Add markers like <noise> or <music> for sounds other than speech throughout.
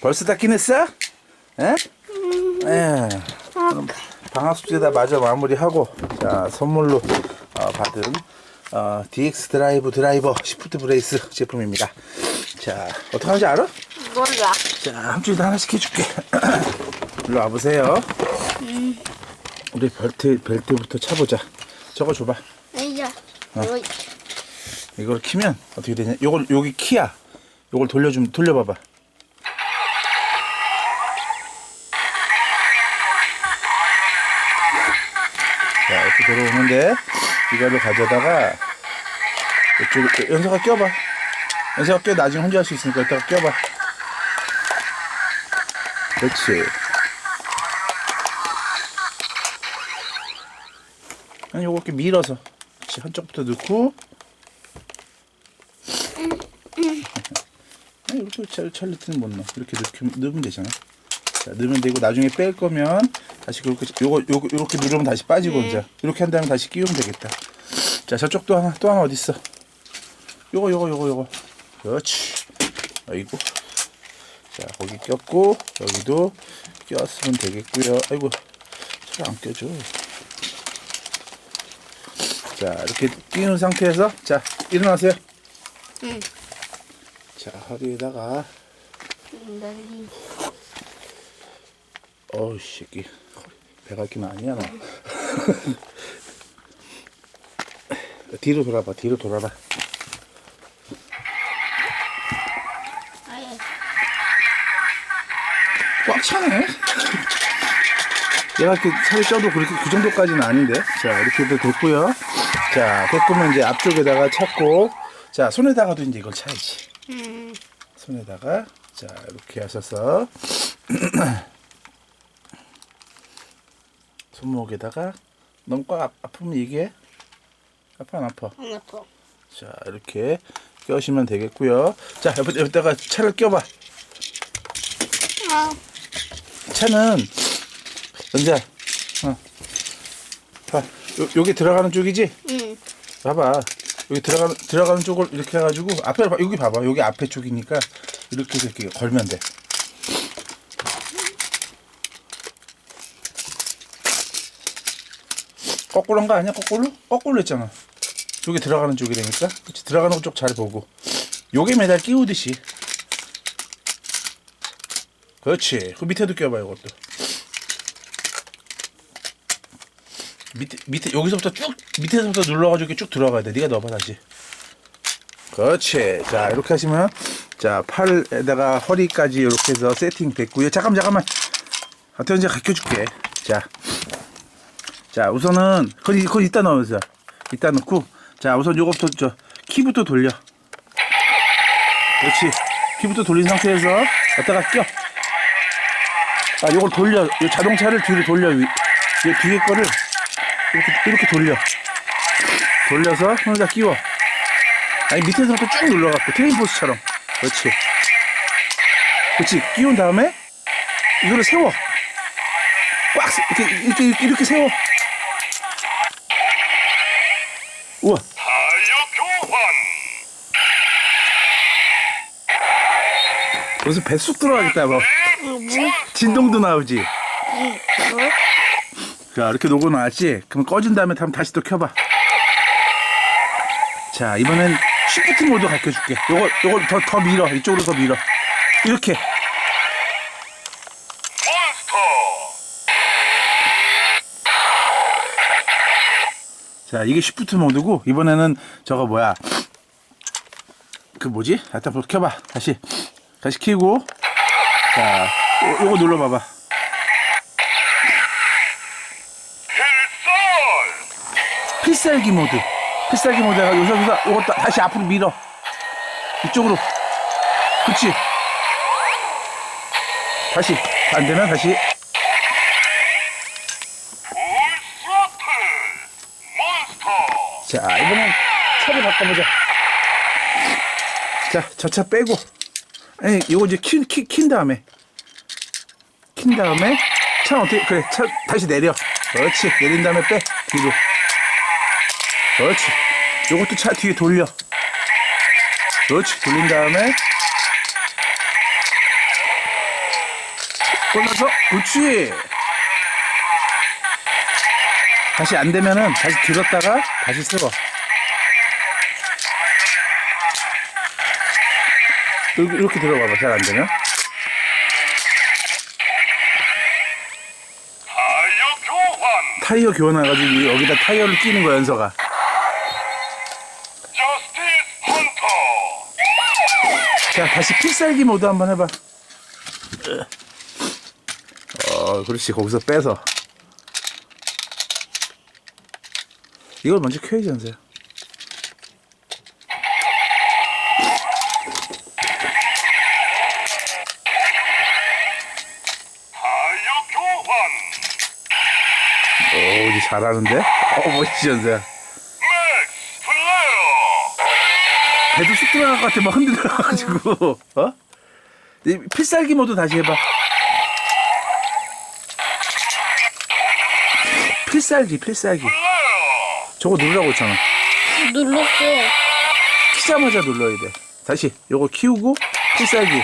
벌써 다 끼냈어? 에? 에. 그럼 방학 숙제 다 마저 마무리하고 자 선물로 어, 받은 어, DX 드라이브 드라이버 시프트 브레이스 제품입니다. 자 어떻게 하는지 알아? 몰라. 자 함준이도 하나씩 해줄게. <clears throat> 일로 와보세요. 우리 벨트 벨트부터 차보자. 저거 줘봐. 어. 이거 이걸 키면 어떻게 되냐? 요걸 여기 키야. 요걸 돌려 좀 돌려봐봐. 들어오는데 이거를 가져다가 이쪽 연서가 껴봐. 연서가 껴 나중에 혼자 할 수 있으니까 이따가 껴봐. 그렇지. 아니 요거 이렇게 밀어서 그렇지 한쪽부터 넣고 아니, 이렇게 찰, 찰리트는 못 넣어 이렇게 넣으면 되잖아 자 넣으면 되고 나중에 뺄 거면 다시 그렇게 요거 요거 이렇게 누르면 다시 빠지고 이제 이렇게 한 다음에 다시 끼우면 되겠다. 자 저쪽도 하나 또 하나 어디 있어? 요거 요거 요거 요거. 그렇지. 아이고. 자 거기 꼈고 여기도 꼈으면 되겠고요. 아이고 잘 안 껴져. 자 이렇게 끼는 상태에서 자 일어나세요. 응. 자 허리에다가. 날리. 어우 새끼 배가 끼면 아니야 나. <laughs> 뒤로 돌아봐 뒤로 돌아봐. 꽉 차네. <laughs> 얘가 이렇게 살이 쪄도 그렇게 그 정도까지는 아닌데. 자 이렇게 도 됐고요. 자 됐으면 이제 앞쪽에다가 찾고. 자 손에다가도 이제 이걸 차야지. 음. 손에다가 자 이렇게 하셔서 <clears throat> 손목에다가 꽉 아- 아프면 얘기해 아파 안 아파 안 아파. 자 이렇게 껴시면 되겠고요 자 옆에다가 차를 껴봐 아. 차는 연자 어. 봐 요, 여기 들어가는 쪽이지 응. 봐봐 여기 들어가는 들어가는 쪽을 이렇게 해가지고 앞에 봐 여기 봐봐 여기 앞에 쪽이니까 이렇게 이렇게 걸면 돼. 거꾸로 한 거 아니야? 거꾸로? 거꾸로 했잖아. 여기 들어가는 쪽이라니까. 그렇지 들어가는 쪽 잘 보고. 요게 매달 끼우듯이. 그렇지. 그 밑에도 껴봐 이것도. 밑에 밑에 여기서부터 쭉 밑에서부터 눌러가지고 이렇게 쭉 들어가야 돼. 네가 넣어봐 다시. 그렇지. 자 이렇게 하시면 자 팔에다가 허리까지 이렇게 해서 세팅 됐고요. 잠깐 만 잠깐만. 하여튼 이제 가르쳐 줄게. 자, 자 우선은 허리 허리 이따 넣으세요. 이따 넣고 자 우선 요거부터 저 키부터 돌려. 그렇지. 키부터 돌린 상태에서 갖다가 껴. 아 요걸 돌려. 요 자동차를 뒤로 돌려. 위- 요 뒤에 거를 이렇게 이렇게 돌려. 돌려서 손에다 끼워. 아니 밑에서부터 쭉 눌러갖고 트레인 포스처럼. 그렇지. 그렇지. 끼운 다음에 이거를 세워. 꽉 이렇게 이렇게, 이렇게 세워. 우와. 타이어 교환 무슨 뱃속 들어가겠다 뭐. 뭐? 진동도 나오지. 뭐? 자 이렇게 녹고 나왔지. 그럼 꺼진 다음에 다음 다시 또 켜봐. 자 이번엔 시프트 모드 가르쳐줄게. 요거 요걸 더 더 밀어 이쪽으로 더 밀어. 이렇게. 몬스터 자 이게 시프트 모드고 이번에는 저거 뭐야? 그 뭐지? 일단 불 켜봐. 다시. 다시 켜고. 자 요, 요거 눌러봐봐. 필살! 필살기 모드. 필살기 모드가 여기서 요거 다- 다시 앞으로 밀어. 이쪽으로. 그치? 다시. 안 되면 다시 자 이번엔 차를 바꿔보자. 자 저 차 빼고. 아니 요거 이제 킨, 킨, 킨 다음에. 킨 다음에 차 어떻게 그래 차 다시 내려. 그렇지. 내린 다음에 빼 뒤로. 그렇지. 요것도 차 뒤에 돌려. 그렇지. 돌린 다음에. 꺼내서 그렇지 다시 안 되면은 다시 들었다가 다시 세워 이렇게, 이렇게 들어봐봐 잘 안 되면. 타이어 교환. 타이어 교환해가지고 여기다 타이어를 끼는 거야 연서가. 자 다시 필살기 모드 한번 해봐. 어 그렇지. 거기서 빼서 이걸 먼저 켜야지. 오 이제 잘하는데 어 멋지지 플레어. 배도 쑥 들어갈 것 같아 막 흔들려가지고 어? 이 필살기 모드 다시 해봐 필살기 필살기. 저거 누르라고 했잖아 눌렀어. 키자마자 눌러야 돼. 다시 요거 키우고 필살기.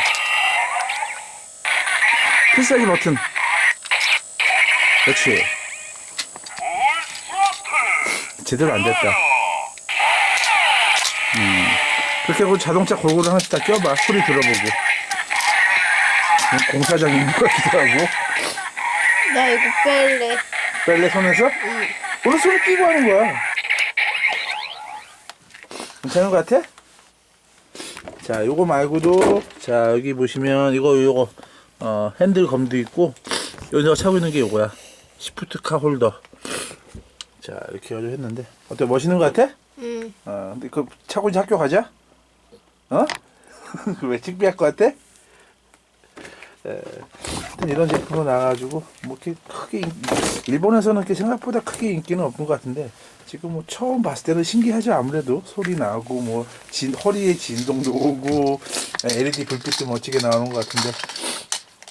필살기 버튼. 그렇지. 제대로 안 됐다. 그렇게 하고 자동차 골고루 하나씩 다 껴봐. 소리 들어보고. 공사장인 것 같기도 하고. 나 이거 뺄래. 뺄래 손에서? 오늘 손을 끼고 하는 거야. 괜찮은 것 같아? 자, 요거 말고도, 자, 여기 보시면, 이거, 요거, 어, 핸들 검도 있고, 여기 내가 차고 있는 게 요거야. 시프트카 홀더. 자, 이렇게 가지고 했는데, 어때, 멋있는 것 같아? 응. 어, 근데 그, 차고 이제 학교 가자? 어? <laughs> 왜 창피할 것 같아? 에, 이런 제품으로 나와가지고 뭐 이렇게 크게 인- 일본에서는 이렇게 생각보다 크게 인기는 없는 것 같은데 지금 뭐 처음 봤을 때는 신기하죠. 아무래도 소리 나고 뭐 진, 허리에 진동도 오고 LED 불빛도 멋지게 나오는 것 같은데.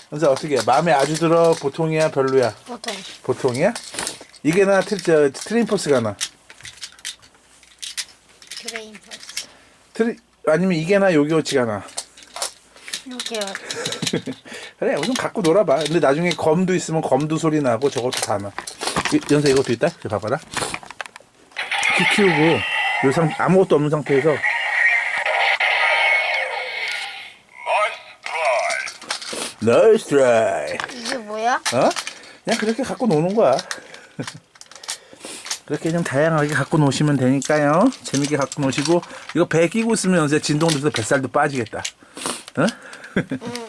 그래서 어떻게 마음에 아주 들어? 보통이야 별로야? 보통. 보통이야? 이게 나 트, 저, 트레인포스가 나. 드레인버스. 트리 아니면 이게 나 요기오치가 나. 이렇게요. <laughs> 그래 우선 갖고 놀아봐. 근데 나중에 검도 있으면 검도 소리 나고 저것도 다 나. 이- 연서 이것도 있다? 이거 봐봐라. 키 키우고 요 상, 아무것도 없는 상태에서. 나이스 트라이 이게 뭐야? 어? 그냥 그렇게 갖고 노는 거야. <laughs> 그렇게 좀 다양하게 갖고 노시면 되니까요. 재밌게 갖고 노시고. 이거 배 끼고 있으면 연서 진동 들어서 뱃살도 빠지겠다. 어? <laughs>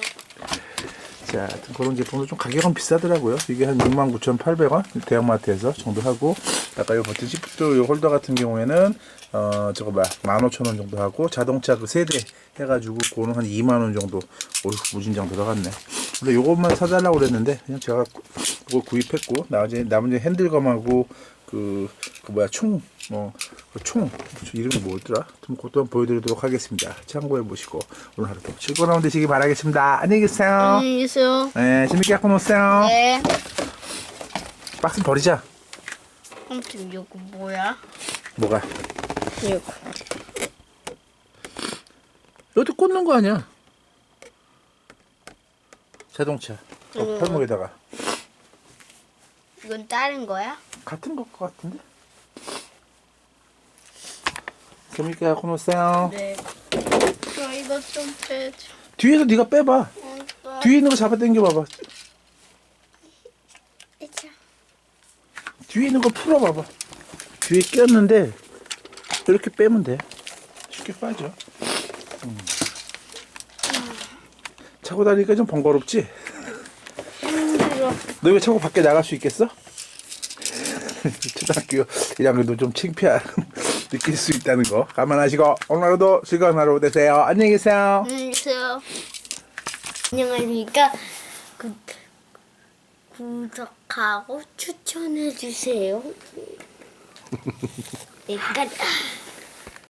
자, 그런 제품도 좀 가격은 비싸더라고요. 이게 한 69,800원 대형마트에서 정도 하고 아까 요 버튼 시프트 요 홀더 같은 경우에는 어 저거 봐 15,000원 정도 하고 자동차 그 세대 해가지고 그거는 한 2만 원 정도 어휴 무진장 들어갔네. 근데 요것만 사달라고 그랬는데 그냥 제가 그거 구입했고 나머지 나머지 핸들검하고 그, 그 뭐야 총뭐 총 이름이 뭐였더라? 좀 그것도 한번 보여드리도록 하겠습니다. 참고해 보시고 오늘 하루도 즐거운 하루 되시기 바라겠습니다. 안녕히 계세요. 안녕히 계세요. 네, 재밌게 갖고 노세요. 네. 박스 버리자. 아무튼 이거 뭐야? 뭐가? 이거. 여기 꽂는 거 아니야? 자동차. 어, 음. 팔목에다가. 이건 다른 거야? 같은 것 같은데? 재밌게 갖고 노세요. 네. 저 이거 좀 빼줘. 뒤에서 네가 빼봐. 어, 나- 뒤에 있는 거 잡아 당겨 봐봐. 자. 뒤에 있는 거 풀어 봐봐. 뒤에 끼었는데 이렇게 빼면 돼. 쉽게 빠져. 음. 차고 다니니까 좀 번거롭지? 너 이거 차고 밖에 나갈 수 있겠어? <laughs> 초등학교 1학년도 좀 창피함 <laughs> 느낄 수 있다는 거 감안하시고 오늘 하루도 즐거운 하루 되세요. 안녕히 계세요. 안녕히 계세요. 안녕하십니까. 구, 구독하고 추천해 주세요. 내가 <laughs>